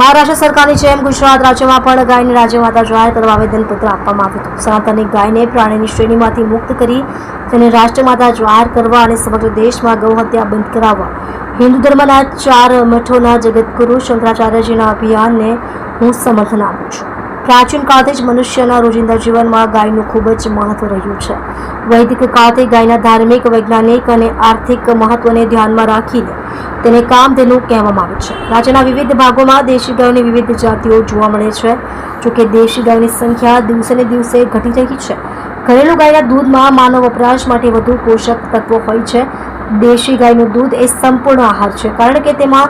મહારાષ્ટ્ર સરકારની જેમ ગુજરાત રાજ્યમાં પણ ગાયને રાજ્યમાતા જાહેર કરવા આવેદનપત્ર આપવામાં આવ્યું હતું. સનાતનની ગાયને પ્રાણીની શ્રેણીમાંથી મુક્ત કરી તેને રાષ્ટ્રમાતા જાહેર કરવા અને સમગ્ર દેશમાં ગૌહત્યા બંધ કરાવવા. હિન્દુ ધર્મના ચાર મઠોના જગતગુરુ શંકરાચાર્યજીના અભિયાનને હું સમર્થન આપું છું. પ્રાચીન કાળથી જ મનુષ્યના રોજિંદા જીવનમાં ગાયનું ખૂબ જ મહત્વ રહ્યું છે. વૈદિક કાળથી ગાયના ધાર્મિક, વૈજ્ઞાનિક અને આર્થિક મહત્વને ધ્યાનમાં રાખીને તેને કામધેનું કહેવામાં આવે છે. રાજ્યના વિવિધ ભાગોમાં દેશી ગાયોની વિવિધ જાતિઓ જોવા મળે છે જોકે દેશી ગાયોની સંખ્યા દિવસે ને દિવસે ઘટી રહી છે. ઘરેલું ગાયના દૂધમાં માનવ વપરાશ માટે વધુ પોષક તત્વો હોય છે. દેશી ગાયનું દૂધ એ સંપૂર્ણ આહાર છે, કારણ કે તેમાં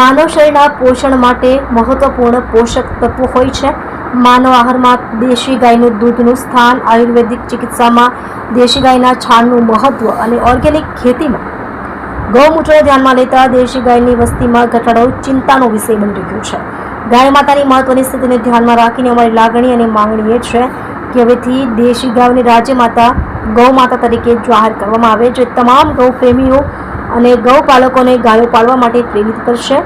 માનવ શરીરના પોષણ માટે મહત્વપૂર્ણ પોષક તત્વો હોય છે. માનવ આહારમાં દેશી ગાયનું દૂધનું સ્થાન, આયુર્વેદિક ચિકિત્સામાં દેશી ગાયના છાણનું મહત્વ અને ઓર્ગેનિક ખેતીમાં. ગૌમૂત્રને ધ્યાનમાં લેતા દેશી ગાયની વસ્તીમાં ઘટાડો ચિંતાનો વિષય બની રહ્યો છે. ગાય માતાની મહત્વની સ્થિતિને ધ્યાનમાં રાખીને અમારી લાગણી અને માંગણી એ છે કે હવેથી દેશી ગાયોની રાજ્ય માતા, ગૌ માતા તરીકે જાહેર કરવામાં આવે, જે તમામ ગૌ પ્રેમીઓ અને ગૌપાલકોને ગાયો પાળવા માટે પ્રેરિત કરશે.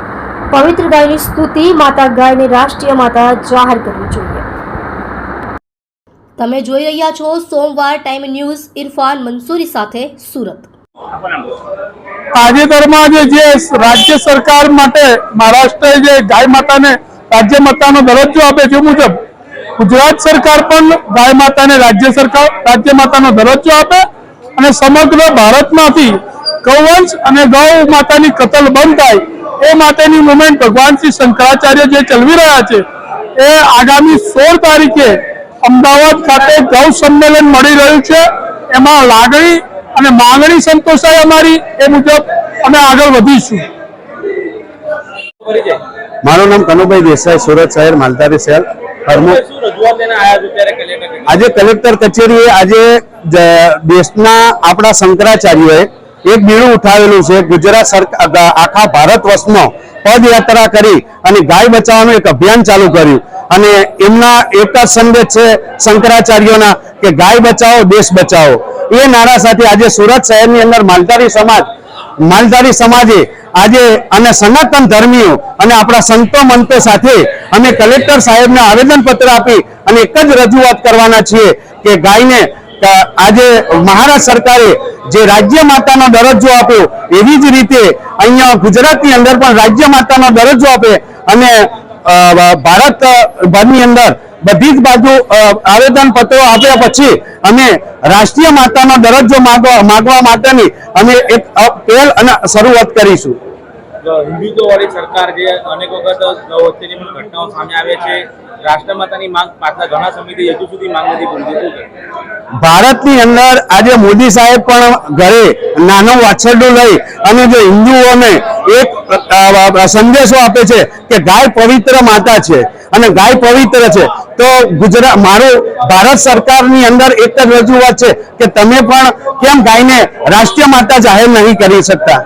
પવિત્ર ગાયની સ્તુતિ માતા ગાયને રાષ્ટ્રીય માતા જાહેર કરવી જોઈએ. તમે જોઈ રહ્યા છો સોમવાર ટાઈમ ન્યૂઝ ઇરફાન મંસૂરી સાથે સુરત. તાજેતરમાં જે જે રાજ્ય સરકાર માટે મહારાષ્ટ્ર જે ગાય માતાને રાજ્ય માતાનો દરજ્જો આપે છે મુજબ ગુજરાત સરકાર પણ ગાય માતાને રાજ્ય સરકાર રાજ્ય માતાનો દરજ્જો આપે અને સમગ્ર ભારતમાંથી ગૌવંશ અને ગૌ માતાની કતલ બંધ થાય એ માટેની મુવમેન્ટ ભગવાન શ્રી શંકરાચાર્ય જે ચલાવી રહ્યા છે એ આગામી સોળ તારીખે અમદાવાદ ખાતે ગૌ સંમેલન મળી રહ્યું છે. એમાં લાગણી અને માંગણી સંતોષાય અમારી એ મુજબ અમે આગળ વધીશું. મારું નામ કનુભાઈ દેસાઈ સુરત શહેર માલધારી શહેર આજે કલેક્ટર કચેરીએ આજે જ- દેશના આપણા શંકરાચાર્યોએ એક બીડું ઉઠાવેલું છે. ગુજરાત સરકાર આખા ભારત વર્ષમાં પદયાત્રા કરી અને ગાય બચાવવાનું એક અભિયાન ચાલુ કર્યું. અને એમના એક જ સંદેશ છે શંકરાચાર્યોના કે ગાય બચાવો, દેશ બચાવો. એ નારા સાથે આજે સુરત શહેરની અંદર માલધારી સમાજ, માલધારી સમાજે આજે અને સનાતન ધર્મીઓ અને આપણા સંતો મંતો સાથે અમે કલેક્ટર સાહેબને આવેદનપત્ર આપી અને એક જ રજૂઆત કરવાના છીએ કે ગાયને આજે મહારાષ્ટ્ર સરકારે જે રાજ્ય માતાનો દરજ્જો આપ્યો, એવી જ રીતે અહીંયા ગુજરાતની અંદર પણ રાજ્ય માતાનો દરજ્જો આપે અને ભારત ભરની અંદર બધી જ બાજુ આવેદન પત્રો આપ્યા પછી અમે રાષ્ટ્રીય માતાનો દરજ્જો માગવા માટેની અમે એક પહેલ અને શરૂઆત કરીશું. હિન્દુત્વ વાળી સરકાર જે અનેક વખત વચ્ચેની પણ ઘટનાઓ સામે આવે છે, રાષ્ટ્રમાતાની માંગ પાછલા ઘણા સમયથી હજુ સુધી માંગ નથી પૂરી ભારતની અંદર આજે મોદી સાહેબ પણ ઘરે નાનો વાછરડું લઈ અને જે હિન્દુઓને એક સંદેશો આપે છે કે ગાય પવિત્ર માતા છે અને ગાય પવિત્ર છે. તો ગુજરાત મારું, ભારત સરકારની અંદર એક જ રજૂઆત છે કે તમે પણ કેમ ગાયને રાષ્ટ્રીય માતા જાહેર નહીં કરી શકતા?